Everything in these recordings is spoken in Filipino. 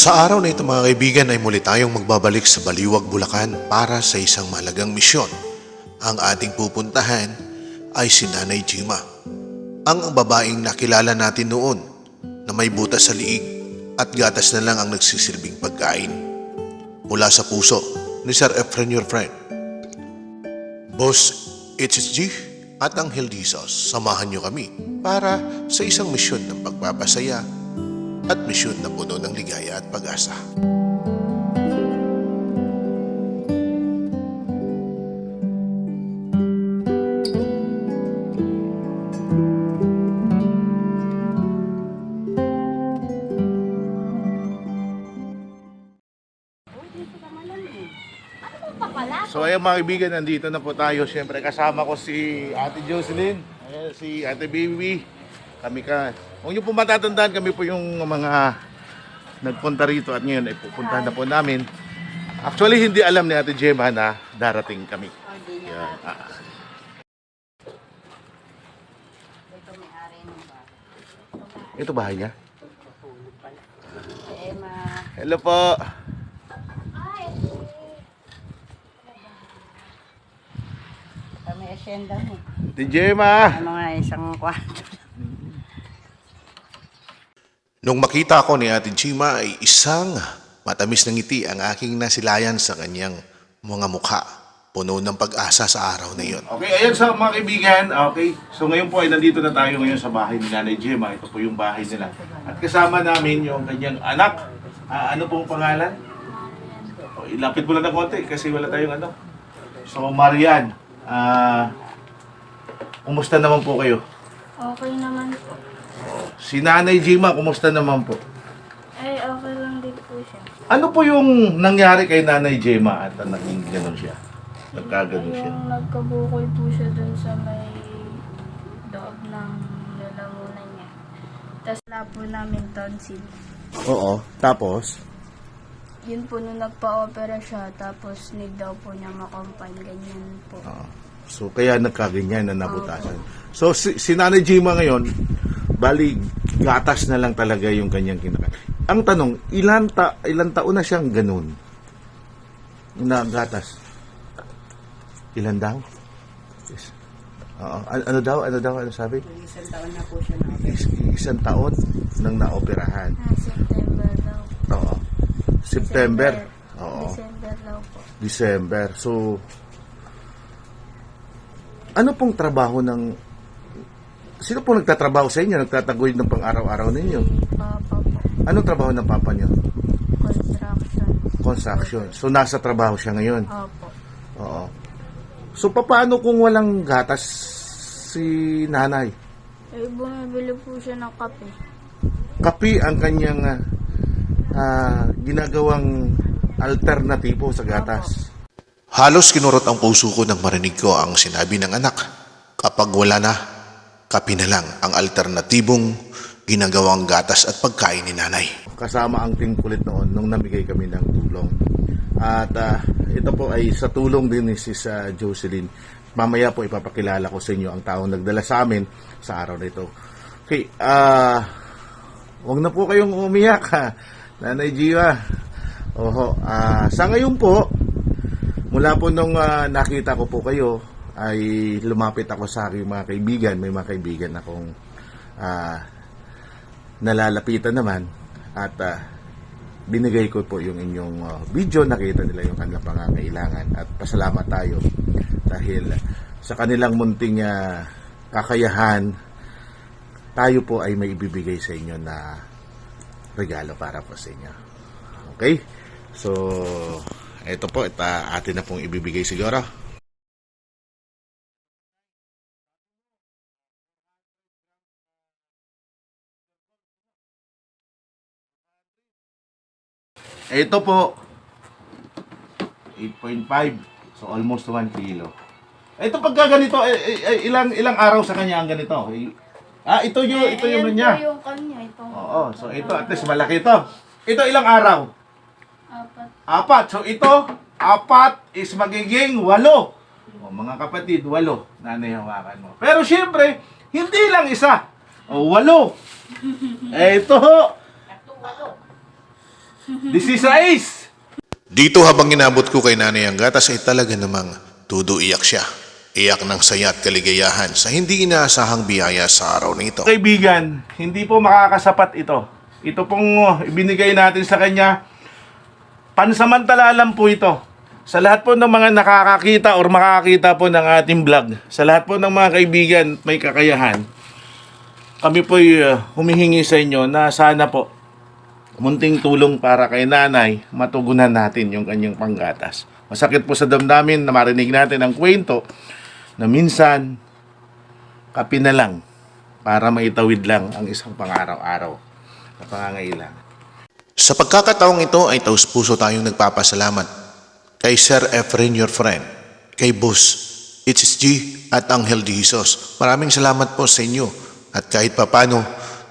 Sa araw na ito mga kaibigan ay muli tayong magbabalik sa Baliwag, Bulacan para sa isang mahalagang misyon. Ang ating pupuntahan ay si Nanay Jima. Ang babaeng nakilala natin noon na may butas sa liig at gatas na lang ang nagsisilbing pagkain. Mula sa puso ni Sir Efren your friend. Boss HSG at Anghel Jesus, samahan niyo kami para sa isang misyon ng pagpapasaya at misyon na puno ng ligaya at pag-asa. So ayun mga kaibigan, nandito na po tayo. Siyempre kasama ko si Ate Jocelyn, si Ate Baby. Kami ka. Huwag niyo po matatandaan, kami po yung mga nagpunta rito at ngayon ay pupuntahan na po namin. Actually, hindi alam ni Ate Gemma na darating kami. Yan. Ah. Ito bahay. Niya. Hello po. Kami asyenda mo. Ate Gemma. Ano nga isang kwarto. Nung makita ko ni Ate Chima ay isang matamis na ngiti ang aking nasilayan sa kanyang mga mukha. Puno ng pag-asa sa araw na iyon. Okay, ayan sa mga kaibigan. Okay, so ngayon po ay nandito na tayo ngayon sa bahay ni Nanay Gemma. Ito po yung bahay nila. At kasama namin yung kanyang anak. Ah, ano pong pangalan? O, ilapit mo lang ng konti kasi wala tayong ano. So, Marian, ah, kumusta naman po kayo? Okay naman po. Si Nanay Gemma, kumusta naman po? Ay, okay lang din po siya. Ano po yung nangyari kay Nanay Gemma at ah, naging ganun siya? Nagkaganon siya. Yung nagkabukol po siya dun sa may loob ng lalamunan niya. Tapos wala po namin tonsil. Oo, tapos? Yun po nung nagpa-opera siya, tapos need daw po niya makompine, ganyan po. Oo. So, kaya nagkaganyan na nabutasan. So, si, si Nanay Jima ngayon, bali, gatas na lang talaga yung kanyang kinakain. Ang tanong, ilan, ta, ilan taon na siyang ganun? Na gatas? Ilan daw? Is, Oo. Ano, ano daw? Ano daw? Ano sabi? Isang taon na po siya na. Is, isang taon nang naoperahan. Ah, September daw. Oo. September. Oo. December daw po. December. So, ano pong trabaho ng... Sino po nagtatrabaho sa inyo? Nagtatagoy ng pang-araw-araw ninyo? Papa po. Anong trabaho ng papa niyo? Construction. Construction. So, nasa trabaho siya ngayon? Opo. Oo. So, paano kung walang gatas si nanay? Eh, bumibili po siya ng kape. Kapi ang kanyang ah, ah, ginagawang alternatibo sa gatas. Halos kinurot ang puso ko nang marinig ko ang sinabi ng anak. Kapag wala na, kapi na lang ang alternatibong ginagawang gatas at pagkain ni nanay. kasama ang team kulit noon nung namigay kami ng tulong. At ah, ito po ay sa tulong din ni Sis ah, Jocelyn. Mamaya po ipapakilala ko sa inyo ang taong nagdala sa amin sa araw na ito. Okay, ah, wag na po kayong umiyak ha. Nanay Jiwa. Oho, ah, sa ngayon po, mula po nung ah, nakita ko po kayo, ay lumapit ako sa aking mga kaibigan. May mga kaibigan akong ah, nalalapitan naman at ah, binigay ko po yung inyong ah, video. Nakita nila yung kanilang pangangailangan at pasalamat tayo dahil sa kanilang munting ah, kakayahan tayo po ay may ibibigay sa inyo na regalo para po sa inyo. Okay? So ito po ito, atin na pong ibibigay siguro Ito po, 8.5. So, almost 1 kilo. Ito pagka ganito, eh, eh, eh, ilang ilang araw sa kanya ang ganito? Ah, ito yung, ito yung ano niya. Ito yung kanya. Ito. Oo, so ito, at least malaki ito. Ito ilang araw? Apat. Apat. So ito, apat is magiging walo. O, mga kapatid, walo na hawakan mo. Pero syempre, hindi lang isa. O, walo. Ito. Ito, walo. 16! Dito habang inabot ko kay nanay ang gatas ay talaga namang duduiyak siya. Iyak ng saya at kaligayahan sa hindi inaasahang biyaya sa araw nito. Kaibigan, hindi po makakasapat ito. Ito pong oh, ibinigay natin sa kanya. Pansamantala lang po ito. Sa lahat po ng mga nakakakita or makakakita po ng ating vlog, sa lahat po ng mga kaibigan may kakayahan, kami po uh, eh, humihingi sa inyo na sana po munting tulong para kay nanay, matugunan natin yung kanyang panggatas. Masakit po sa damdamin na marinig natin ang kwento na minsan kape na lang para maitawid lang ang isang pang-araw-araw na pangangailangan. Sa pagkakataong ito ay taus puso tayong nagpapasalamat kay Sir Efren your friend, kay Boss HSG at Angel de Jesus. Maraming salamat po sa inyo at kahit papano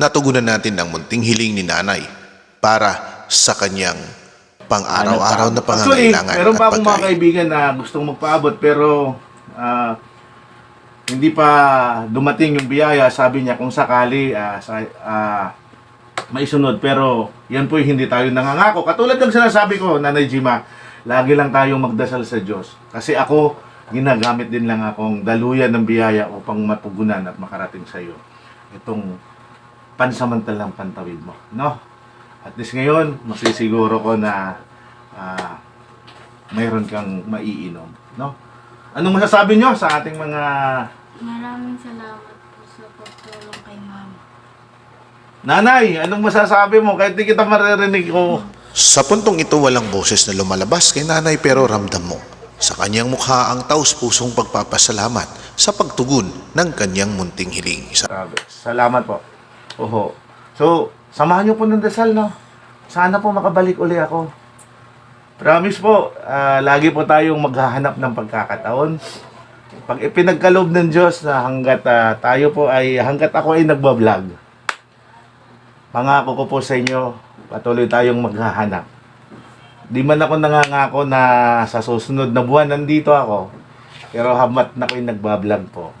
natugunan natin ang munting hiling ni nanay para sa kanyang pang-araw-araw na Actually, pangangailangan meron at pa akong mga kaibigan na gustong magpaabot pero ah, hindi pa dumating yung biyaya. Sabi niya kung sakali ah, sa, ah, maisunod pero yan po hindi tayo nangangako. Katulad ng sinasabi ko, Nanay Jima, lagi lang tayong magdasal sa Diyos. Kasi ako, ginagamit din lang akong daluyan ng biyaya upang matugunan at makarating sa iyo. Itong pansamantalang pantawid mo. No? At least ngayon, masisiguro ko na ah, mayroon kang maiinom. No? Anong masasabi nyo sa ating mga... Maraming salamat po sa pagtulong kay mama. Nanay, anong masasabi mo? Kahit di kita maririnig ko. Sa puntong ito walang boses na lumalabas kay nanay pero ramdam mo. Sa kanyang mukha ang taus pusong pagpapasalamat sa pagtugon ng kanyang munting hiling. Sa Sabi, salamat po. Oho. So, samahan nyo po ng dasal, no? Sana po makabalik uli ako. Promise po, ah, lagi po tayong maghahanap ng pagkakataon. Pag ipinagkaloob ng Diyos na hanggat ah, tayo po ay, hanggat ako ay nagbablog, pangako ko po sa inyo, patuloy tayong maghahanap. Di man ako nangangako na sa susunod na buwan nandito ako, pero hamat na ako'y nagbablog po,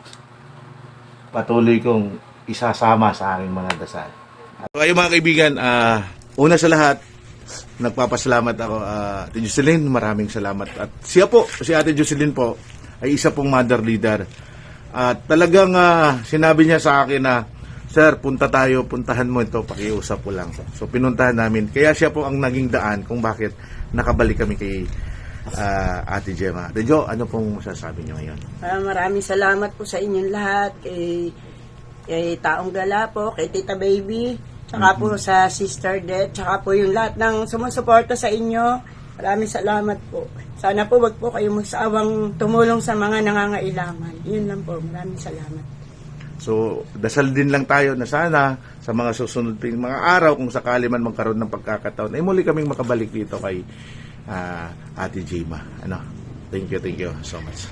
patuloy kong isasama sa aking mga dasal. So kayo mga kaibigan, ah, una sa lahat, nagpapasalamat ako Ate Jocelyn, maraming salamat. At siya po, si Ate Jocelyn po, ay isa pong mother leader. At talagang ah, sinabi niya sa akin na, Sir, punta tayo, puntahan mo ito, pakiusap ko lang. So pinuntahan namin. Kaya siya po ang naging daan kung bakit nakabalik kami kay ah, Ate Gemma. Ate Jo, ano pong masasabi niyo ngayon? Ah, maraming salamat po sa inyong lahat. Kay, kay Taong Gala po, kay Tita Baby, tsaka po sa Sister Det, tsaka po yung lahat ng sumusuporta sa inyo. Maraming salamat po. Sana po wag po kayong magsawang tumulong sa mga nangangailangan. Yun lang po. Maraming salamat. So, dasal din lang tayo na sana sa mga susunod ping mga araw kung sakali man magkaroon ng pagkakataon ay muli kaming makabalik dito kay ah, Ate Jima. Ano? Thank you, thank you so much.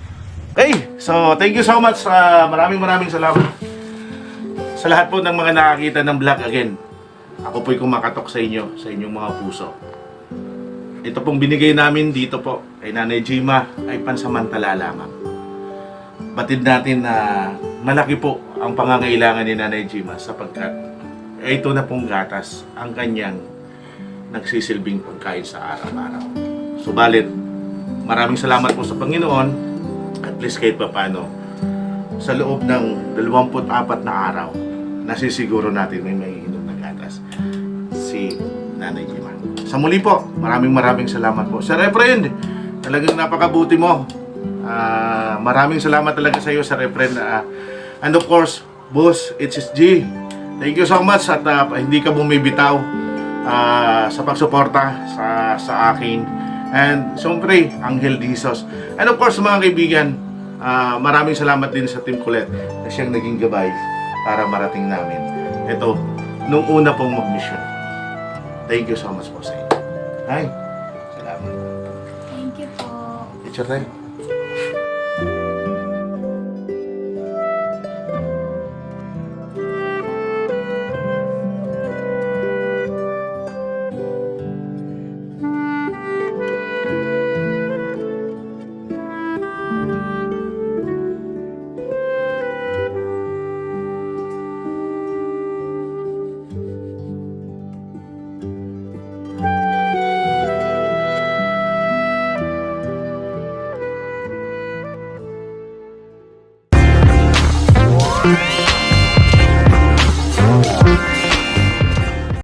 Okay, so thank you so much. ah, maraming maraming salamat sa lahat po ng mga nakakita ng vlog again. Ako po'y kumakatok sa inyo, sa inyong mga puso. Ito pong binigay namin dito po kay Nanay Jima ay pansamantala lamang batid natin na malaki po ang pangangailangan ni Nanay Jima sapagkat ito na pong gatas ang kanyang nagsisilbing pagkain sa araw-araw. Subalit, maraming salamat po sa Panginoon at least kahit papano sa loob ng 24 na araw nasisiguro natin may maiinom na gatas si Nanay Jima. Sa muli po, maraming maraming salamat po. Sir Efren, talagang napakabuti mo. Ah, maraming salamat talaga sa iyo, Sir Efren. Ah, and of course, Boss HSG, thank you so much at ah, hindi ka bumibitaw ah, sa pagsuporta sa, sa akin. And siyempre, Angel Jesus. And of course, mga kaibigan, ah, maraming salamat din sa Team Colette na siyang naging gabay para marating namin. Ito, nung una pong mag-mission. Thank you so much po sa inyo. Ay, salamat. Thank you po. Teacher Ray.